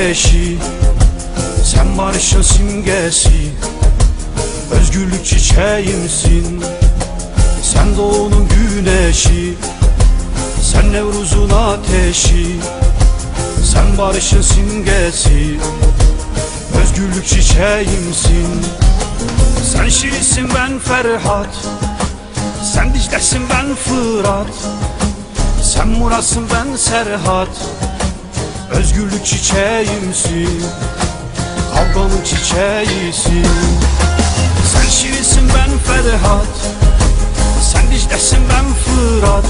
ateşi Sen barışın simgesi Özgürlük çiçeğimsin. Sen doğunun güneşi Sen Nevruz'un ateşi Sen barışın simgesi Özgürlük çiçeğimsin. Sen Şirinsin ben Ferhat Sen Dicle'sin ben Fırat. Sen Murat'sın ben Serhat Özgürlük çiçeğimsin Kavgamın çiçeğisin. Sen Şirinsin ben Ferhat. Sen Dicle'sin ben Fırat.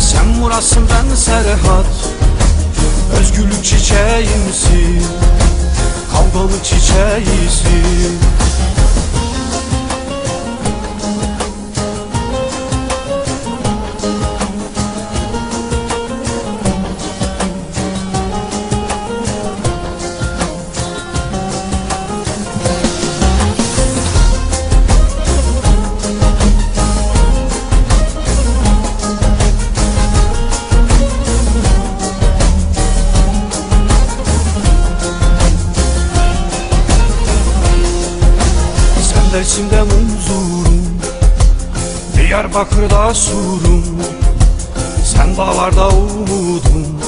Sen Murat'sın ben Serhat. Özgürlük çiçeğimsin Kavgamın çiçeğisin Dersim'de munzurum Diyarbakır'da surum. Sen dağlarda umudum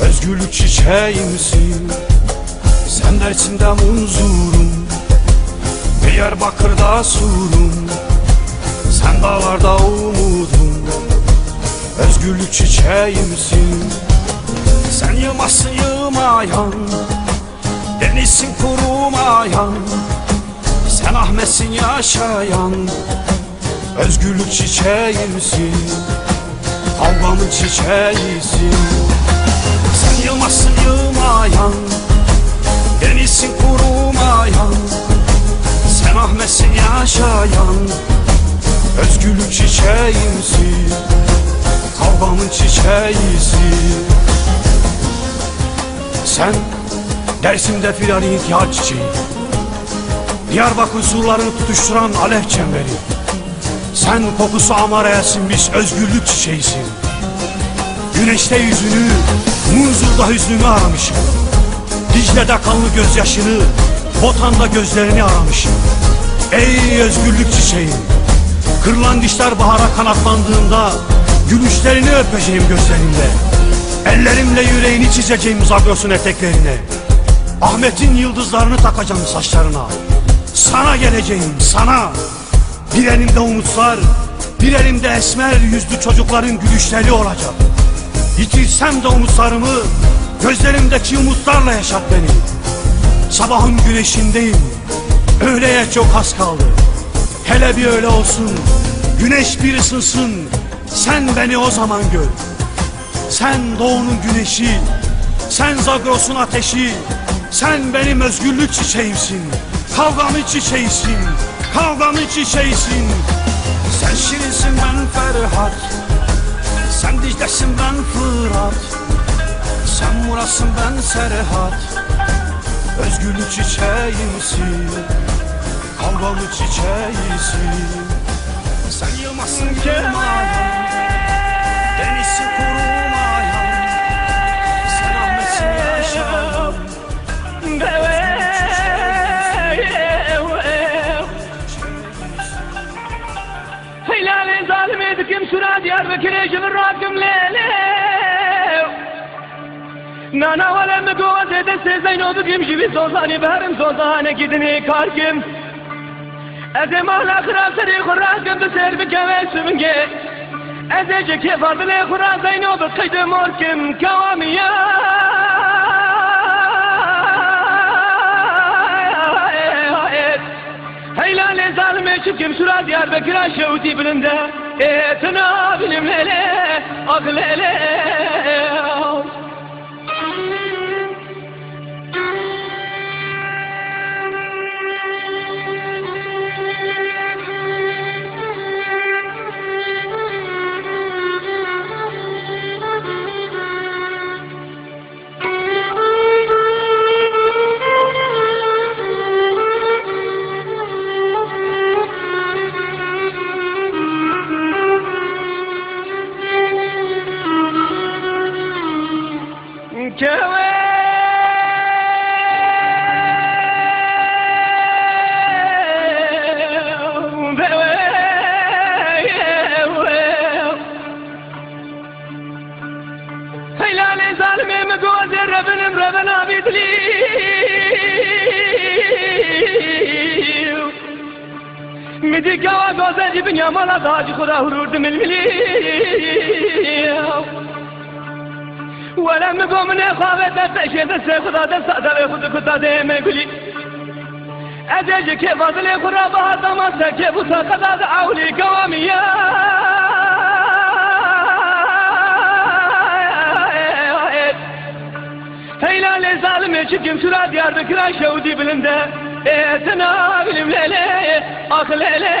Özgürlük çiçeğimsin. Sen Dersim'de munzurum Diyarbakır'da surum. Sen dağlarda umudum Özgürlük çiçeğimsin. Sen yılmazsın yılmayan Denizsin kurumayan Sen Ahmet'sin yaşayan Özgürlük çiçeğimsin Kavgamın çiçeğisin. Sen yılmazsın yılmayan Denizsin kurumayan. Sen Ahmet'sin yaşayan Özgürlük çiçeğimsin Kavgamın çiçeğisin. Sen Dersim'de filan çiçeği Diyarbakır surlarını tutuşturan alev çemberi. Sen kokusu amareyesin biz özgürlük çiçeğisin. Güneşte yüzünü, Munzur'da hüznünü aramışım. Dicle'de kanlı gözyaşını, Botan'da gözlerini aramışım. Ey özgürlük çiçeğim Kırılan dişler bahara kanatlandığında Gülüşlerini öpeceğim gözlerinde Ellerimle yüreğini çizeceğim Zagros'un eteklerine. Ahmet'in yıldızlarını takacağım saçlarına Sana geleceğim sana. Bir elimde umutlar Bir elimde esmer yüzlü çocukların gülüşleri olacak. Yitirsem de umutlarımı Gözlerimdeki umutlarla yaşat beni. Sabahın güneşindeyim Öğleye çok az kaldı. Hele bir öyle olsun Güneş bir ısınsın. Sen beni o zaman gör. Sen doğunun güneşi Sen Zagros'un ateşi. Sen benim özgürlük çiçeğimsin Kavgamın çiçeğisin Kavgamın çiçeğisin Sen Şirinsin ben Ferhat. Sen Dicle'sin ben Fırat. Sen Murat'sın ben Serhat. Özgürlük çiçeğimsin Kavgamın çiçeğisin Sen yılmazsın yılmayan Denizsin Kim Gittim şura Diyarbakır'a cıvır rahatım lele Nana valem mi kuvvet ede sezen oldu kim gibi sozani berim sozane gidini karkim Ezem ahla kıram seri kurra gönde serbi keve sümünge Ezece kefardile kurra zeyn oldu kıydım orkim kavamiyan Heylale zalime çıkım şura Diyarbakır aşağı uti bilinde Etna bilim lele akıl hele میدی گوا گوزه جی بنیا مالا داج خدا حرور دمل ملیو مگو من خوابه دست شده سه خدا دست ساده خود کتا ده مگلی ادجه که فضل خورا با دمسته که بوسا خدا ده اولی گوامیا هيلا لزالم çikim şura Diyarbakır'a şevdi bilinde Etena bilim lele Ak lele